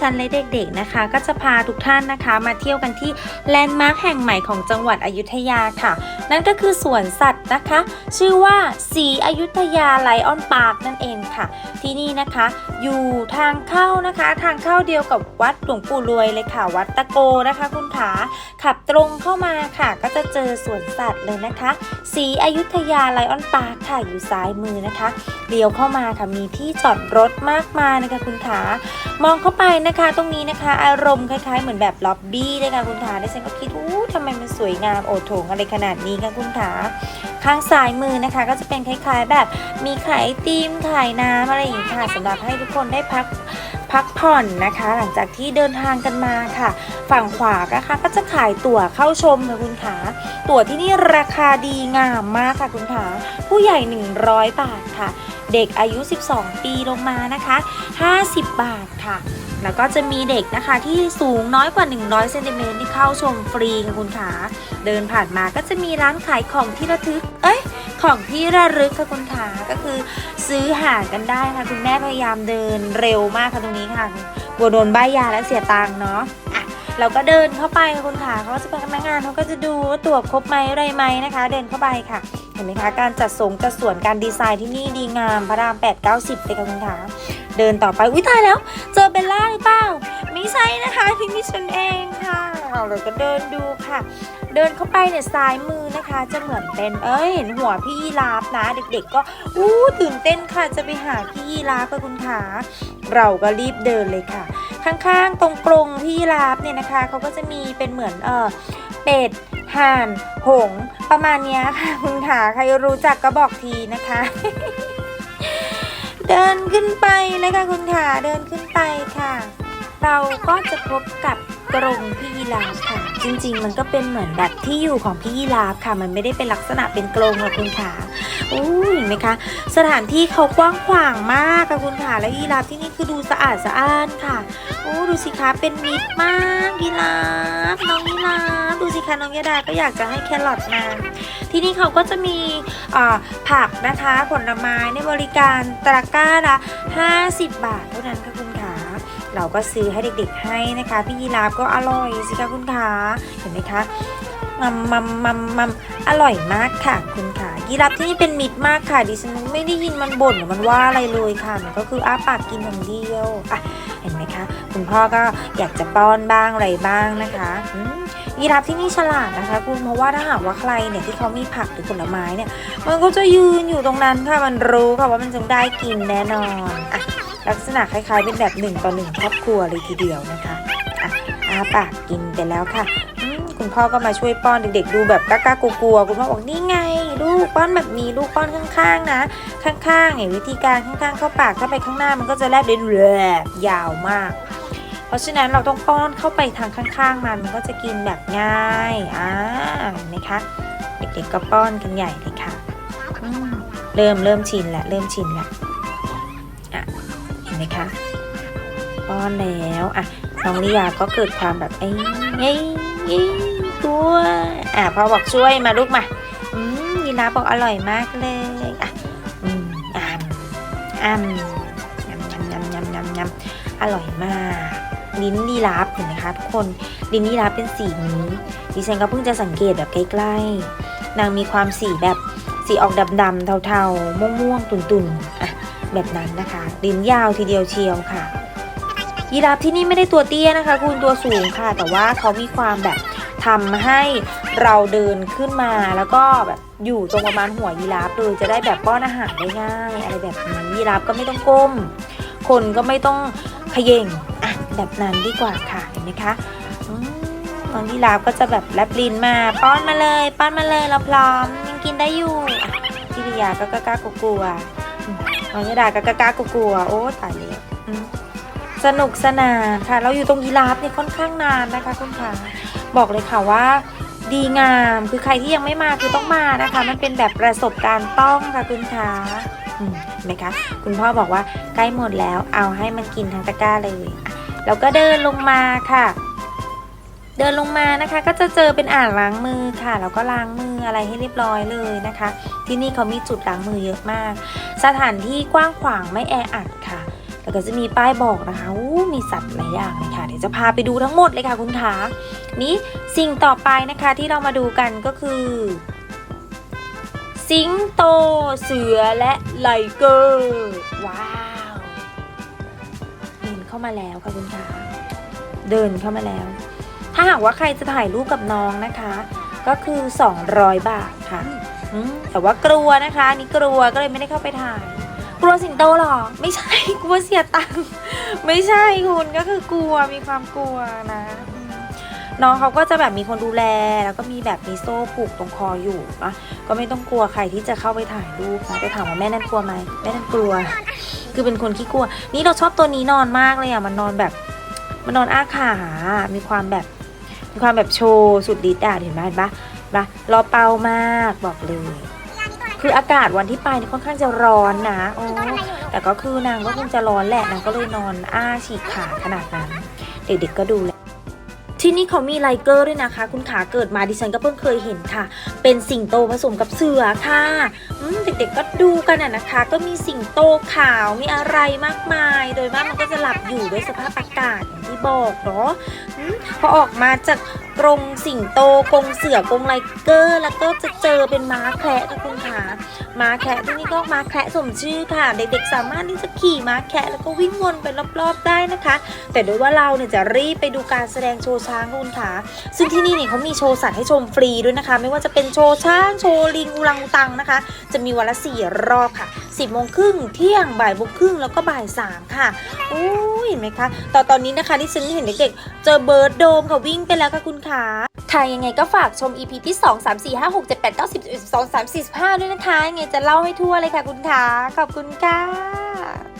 ฉันและเด็กๆนะคะ ก็จะพาทุกท่านนะคะ มาเที่ยวกันที่แลนด์มาร์คแห่งใหม่ของจังหวัดอยุธยาค่ะ นั่นก็คือสวนสัตว์นะคะ ชื่อว่าสีอยุธยาไลออนพาร์คนั่นเองค่ะ ที่นี่นะคะ อยู่ทางเข้านะคะ ทางเข้าเดียวกับวัดหลวงปู่รวยเลยค่ะ วัดตะโกนะคะ คุณขาขับตรงเข้ามาค่ะ ก็จะเจอสวนสัตว์เลยนะคะสีอยุธยาไลออนพาร์คค่ะอยู่ซ้ายมือนะคะเลี้ยวเข้ามาค่ะมีที่จอดรถมากมายนะคะคุณขามองเข้าไปนะคะตรงนี้นะคะ อารมณ์คล้ายๆ เหมือนแบบล็อบบี้เลยค่ะคุณขาได้ฉันก็คิดอู้ทำไมมันสวยงามโอโถงอะไรขนาดนี้ค่ะคุณขาข้างซ้ายมือนะคะ ก็จะเป็นคล้ายๆ แบบมีขายติมขายน้ำอะไรอย่างนี้ค่ะสำหรับให้ทุกคนได้พักพักผ่อนนะคะ หลังจากที่เดินทางกันมาค่ะ ฝั่งขวานะคะก็จะขายตั๋วเข้าชมค่ะคุณขาตั๋วที่นี่ราคาดีงามมากค่ะคุณขาผู้ใหญ่ 100 บาทค่ะ เด็กอายุ 12 ปีลงมานะคะ 50 บาทค่ะ แล้วก็จะมีเด็กนะคะที่สูงน้อยกว่า 100เซนติเมตรที่เข้าชมฟรีค่ะคุณขาเดินผ่านมาก็จะมีร้านขายของที่ระทึก เอ้ยของที่ระลึกค่ะคุณขาก็คือซื้อหากันได้ค่ะคุณแม่พยายามเดินเร็วมากค่ะตรงนี้ค่ะกลัวโดนใบยาและเสียตังค์เนาะ เราก็เดินเข้าไปคุณคุณขาเขาจะเป็นพนักงานเขาก็จะดูว่าตั๋วครบไหมอะไรไหมนะคะ เดินเข้าไปค่ะ เห็นไหมคะ การจัดสงจัดส่วนการดีไซน์ที่นี่ดีงามพระราม8 9 0เลยค่ะคุณขาเดินต่อไปอุ้ยตายแล้ว เจอเบลล่าหรือเปล่า ไม่ใช่นะคะที่นี่ฉันเองค่ะเราก็เดินดูค่ะ เดินเข้าไปเนี่ยซ้ายมือนะคะ จะเหมือนเป็นเอ้ยเห็นหัวพี่ยีราฟนะ เด็กๆ ก็อู้ตื่นเต้นค่ะจะไปหาพี่ยีราฟค่ะคุณขาเราก็รีบเดินเลยค่ะ ข้างๆ ตรงกรงพี่ยีราฟเนี่ยนะคะเขาก็จะมีเป็นเหมือนเออเป็ดห่าน หงส์ประมาณนี้ค่ะคุณขาใครรู้จักก็บอกทีนะคะ เดินขึ้นไปเลยค่ะคุณขาเดินขึ้นไปค่ะ เราก็จะพบกับกรงพี่ยีราฟค่ะ จริงๆ มันก็เป็นเหมือนแบบที่อยู่ของพี่ยีราฟค่ะ มันไม่ได้เป็นลักษณะเป็นกรงหรอกคุณขาอู้เห็นไหมคะ สถานที่เขากว้างขวางมากค่ะคุณขาและยีราฟที่นี่คือดูสะอาดสะอ้านค่ะโอ้ดูสิคะเป็นมิตรมากยีราฟน้องยีราฟดูสิคะน้องยาดาก็อยากจะให้แครอทมาที่นี่เขาก็จะมีผักนะคะผลไม้ในบริการตะกร้าละ50 บาทเท่านั้นค่ะคุณขา เราก็ซื้อให้เด็กๆให้นะคะ พี่ยีราฟก็อร่อยสิคะคุณขาเห็นไหมคะมัมมัมมัมมัมอร่อยมากค่ะ คุณขายีราฟที่นี่เป็นมิตรมากค่ะดิฉันไม่ได้ยินมันบ่นหรือมันว่าอะไรเลยค่ะมันก็คืออ้าปากกินอย่างเดียวอะเห็นไหมคะ คุณพ่อก็อยากจะป้อนบ้างอะไรบ้างนะคะยีราฟที่นี่ฉลาดนะคะคุณเพราะว่าถ้าหากว่าใครเนี่ยที่เขามีผักหรือผลไม้เนี่ย มันก็จะยืนอยู่ตรงนั้นค่ะมันรู้ค่ะว่ามันจะได้กินแน่นอนอะ ลักษณะคล้ายๆเป็นแบบหนึ่งต่อหนึ่งครอบครัวเลยทีเดียวนะคะอะอาปากกินไปแล้วค่ะคุณพ่อก็มาช่วยป้อนเด็กๆดูแบบกล้าๆกลัวๆคุณพ่อบอกนี่ไง ลูกป้อนแบบนี้ลูกป้อนข้างๆนะ ข้างๆเนี่ยวิธีการข้างๆ เข้าปากถ้าไปข้างหน้ามันก็จะแลบเดินแรบยาวมาก เพราะฉะนั้นเราต้องป้อนเข้าไปทางข้างๆ มันมันก็จะกินแบบง่ายอ่าเห็นไหมคะเด็กๆก็ป้อนกันใหญ่เลยค่ะเริ่มเริ่มชินแล้วเริ่มชินแล้ว ไหมคะป้อนแล้วอะน้องลิยาก็เกิดความแบบเอ้ยเอ้ยเอ้ยตัวอะพอบอกช่วยมาลูกมาอืมยีราฟบอกอร่อยมากเลยอะอืมอ่ำอ่ำยำยำยำยำยำยำอร่อยมากลิ้นยีราฟเห็นไหมคะทุกคนลิ้นยีราฟเป็นสีนี้ดิฉันก็เพิ่งจะสังเกตแบบใกล้ๆนางมีความสีแบบสีออกดำๆเทาๆม่วงๆตุ่นๆอะ แบบนั้นนะคะลิ้นยาวทีเดียวเชียวค่ะยีราฟที่นี่ไม่ได้ตัวเตี้ยนะคะ คุณตัวสูงค่ะ แต่ว่าเขามีความแบบทำให้เราเดินขึ้นมาแล้วก็แบบอยู่ตรงประมาณหัวยีราฟเลยจะได้แบบป้อนอาหารได้ง่ายอะไรแบบนี้ยีราฟก็ไม่ต้องก้ม คนก็ไม่ต้องเขย่งอะแบบนั้นดีกว่าค่ะเห็นไหมคะอืมน้องยีราฟก็จะแบบแลบลิ้นมา ป้อนมาเลย ป้อนมาเลยเราพร้อมยังกินได้อยู่อะพี่พิยาก็กล้ากลัว ๆน้องยดาก็กล้ากกลัวๆโอ้ตายแล้วอืมสนุกสนานค่ะ เราอยู่ตรงยีราฟเนี่ยค่อนข้างนานนะคะคุณค่ะบอกเลยค่ะว่า ดีงามคือใครที่ยังไม่มาคือต้องมานะคะ มันเป็นแบบประสบการณ์ต้องค่ะคุณคะเห็นไหมคะ คุณพ่อบอกว่าใกล้หมดแล้วเอาให้มันกินทั้งตะกร้าเลย แล้วก็เดินลงมาค่ะ เดินลงมานะคะก็จะเจอเป็นอ่างล้างมือค่ะแล้วก็ล้างมืออะไรให้เรียบร้อยเลยนะคะ ที่นี่เขามีจุดล้างมือเยอะมาก สถานที่กว้างขวางไม่แออัดค่ะแล้วก็จะมีป้ายบอกนะคะอู้มีสัตว์หลายอย่างเลยค่ะเดี๋ยวจะพาไปดูทั้งหมดเลยค่ะคุณขานี้สิ่งต่อไปนะคะที่เรามาดูกันก็คือ สิงโตเสือและไลเกอร์ว้าวเดินเข้ามาแล้วค่ะคุณขาเดินเข้ามาแล้ว ถ้าหากว่าใครจะถ่ายรูปกับน้องนะคะ ก็คือ 200 บาทค่ะอืมแต่ว่ากลัวนะคะอันนี่กลัวก็เลยไม่ได้เข้าไปถ่าย กลัวสิงโตเหรอ ไม่ใช่ กลัวเสียตังค์ไม่ใช่คุณก็คือกลัวมีความกลัวนะอืมน้องเขาก็จะแบบมีคนดูแลแล้วก็มีแบบมีโซ่ผูกตรงคออยู่นะก็ไม่ต้องกลัวใครที่จะเข้าไปถ่ายรูปนะแต่ถามว่าแม่นั่นกลัวไหมแม่นั่นกลัว คือเป็นคนขี้กลัว นี่เราชอบตัวนี้นอนมากเลยอะมันนอนแบบมันนอนอ้าขา มีความแบบ มีความแบบโชว์สุดฤทธิ์อะเห็นไหมเห็นปะเห็นปะรอเป้ามากบอกเลย คืออากาศวันที่ไปนี่ค่อนข้างจะร้อนนะโอ้แต่ก็คือนางก็คงจะร้อนแหละนางก็เลยนอนอ้าฉีกขาขนาดนั้น เด็กๆก็ดูแล ที่นี่เขามีไลเกอร์ด้วยนะคะ คุณขาเกิดมาดิฉันก็เพิ่งเคยเห็นค่ะ เป็นสิงโตผสมกับเสือค่ะเด็กๆก็ดูกันอะนะคะ ก็มีสิงโตขาวมีอะไรมากมาย โดยมากมันก็จะหลับอยู่ด้วยสภาพอากาศอย่างที่บอกเนาะพอออกมาจากกรงสิงโตกรงเสือกรงไลเกอร์ แล้วก็จะเจอเป็นม้าแคระค่ะคุณขาม้าแคระที่นี่ก็ม้าแคระสมชื่อค่ะ เด็กๆสามารถที่จะขี่ม้าแคระแล้วก็วิ่งวนไปรอบๆได้นะคะ แต่โดยว่าเราเนี่ยจะรีบไปดูการแสดงโชว์ช้างคุณขาซึ่งที่นี่เนี่ยเขามีโชว์สัตว์ให้ชมฟรีด้วยนะคะ ไม่ว่าจะเป็นโชว์ช้างโชว์ลิงอุลังอุตังนะคะ จะมีวันละสี่รอบค่ะ10โมงครึ่งเที่ยงบ่ายโมงครึ่งแล้วก็บ่ายสามค่ะโอ้ยเห็นไหมคะตอนตอนนี้นะคะที่ฉันเห็นเด็กๆเจอเบิร์ดโดมค่ะวิ่งไปแล้วค่ะคุณค่ะค่ะยังไงก็ฝากชม EP ที่ 2 3 4 5 6 7 8 9 10 11 12 3 4 5ด้วยนะคะยังไงจะเล่าให้ทั่วเลยค่ะคุณขาขอบคุณค่ะ